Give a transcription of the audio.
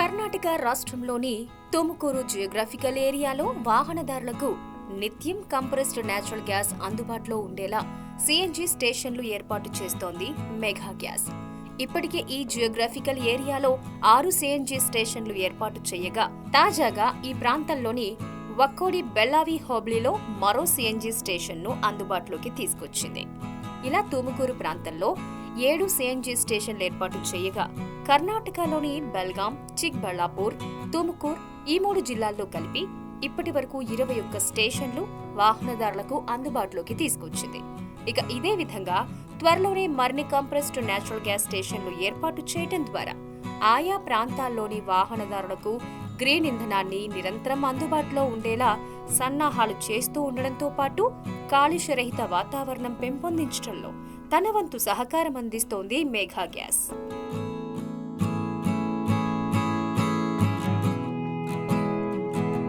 కర్ణాటక రాష్ట్రంలోని తుముకూరు జియోగ్రాఫికల్ ఏరియాలో వాహనదారులకు నిత్యం కంప్రెస్డ్ నేచురల్ గ్యాస్ అందుబాటులో ఉండేలా సిఎన్జి స్టేషన్లు ఏర్పాటు చేస్తోంది మెగా గ్యాస్ ఇప్పటికే ఈ జియోగ్రాఫికల్ ఏరియాలో ఆరు సిఎన్జి స్టేషన్లు ఏర్పాటు చేయగా తాజాగా ఈ ప్రాంతంలోని వక్కోడి బెల్లావి హోబ్లీలో మరో సిఎన్జి స్టేషన్ను అందుబాటులోకి తీసుకొచ్చింది. ఇలా తుముకూరు ప్రాంతంలో ఏడు సిఎన్జి స్టేషన్లు ఏర్పాటు చేయగా కర్ణాటకలోని బెల్గాం చిక్బళ్ళాపూర్ తుముకూర్ ఈ మూడు జిల్లాల్లో కలిపి ఇప్పటి వరకు ఇరవై ఒక్క స్టేషన్లు వాహనదారులకు అందుబాటులోకి తీసుకొచ్చింది. ఇక ఇదే విధంగా త్వరలోనే మరిన్ని కంప్రెస్డ్ నేచురల్ గ్యాస్ స్టేషన్లు ఏర్పాటు చేయడం ద్వారా ఆయా ప్రాంతాల్లోని వాహనదారులకు గ్రీన్ ఇంధనాన్ని నిరంతరం అందుబాటులో ఉండేలా సన్నాహాలు చేస్తూ ఉండడంతో పాటు కాలుష్యరహిత వాతావరణం పెంపొందించడంలో తన వంతు సహకారం అందిస్తోంది మేఘా గ్యాస్.